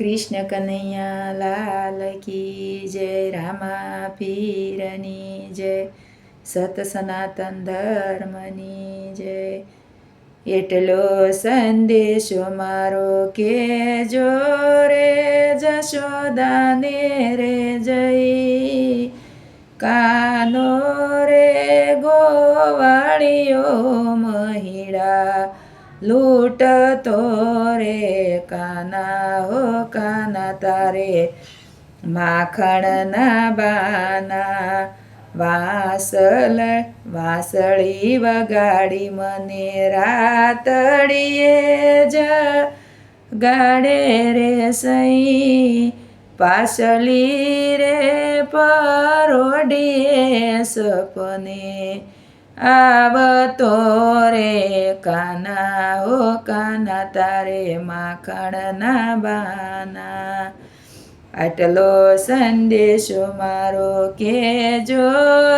કૃષ્ણ કનૈયા કી જય, રામા પીરની જય, સત સનાતન ધર્મની જય. એટલો સંદેશો મારો કે જો રે જશોદાને રે જઈ કાનો રે ગોવાળીઓ મહિડા લૂંટતો રે, કાના હો, કાના તારે. માખણના બાના, વાસલ, વાસળી વગાડી મને રાતડીએ જ. ગાડે રે સઈ પાસલી રે, પરોડીએ સપને. આવતો રે કાના ઓ કાના તારે માખણના બાના. આટલો સંદેશો મારો કે જો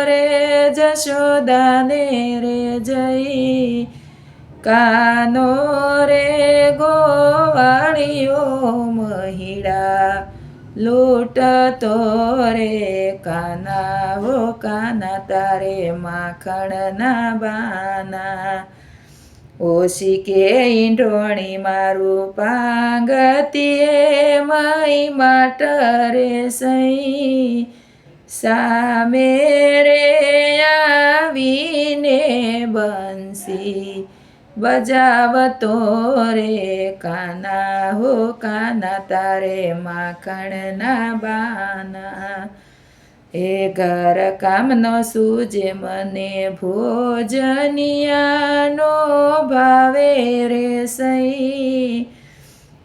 રે, જશોદાને રે જઈ. કાનો રે ગોવાળીઓ મહિડા લૂંટતો રે કાના હો કાના, તારે માખણના બાના. ઓશી કે ઈંઢોણી મારું પાંગતીએ મઈ માટ રે સઈ. સામે રે આવીને બંસી. બજાવતો રે કાના હો, કાના તારે, માખણના બાના. એ ઘર કામનો સૂજે, મને ભોજનિયાનો ભાવે રે સઈ.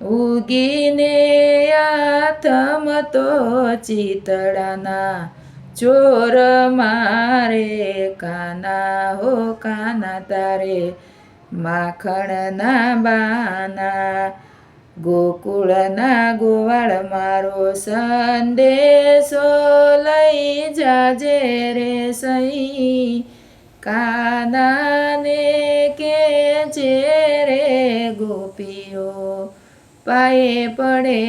ઉગીને આથમતો ચિતડાના ચોર મારે, કાના હો, કાના તારે માખણના બાના, ગોકુળના ગોવાળ મારો સંદેશો લઈ જાજે રે સઈ. કાનાને કે જે રે ગોપીઓ, પાયે પડે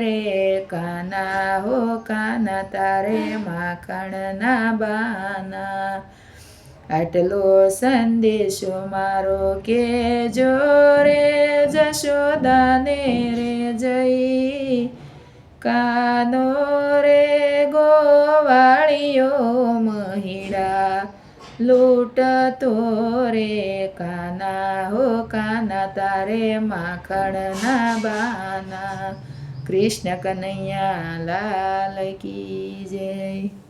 રે કાના હો કાના, તારે માખણના બાના. આટલો સંદેશો મારો કે જો રે જશોદાને રે જઈ. કાનો રે ગોવાળીઓ મહિડા, લૂંટતો રે કાના હો કાના, તારે માખણના બાના. કૃષ્ણ કનૈયા લાલ કી જય.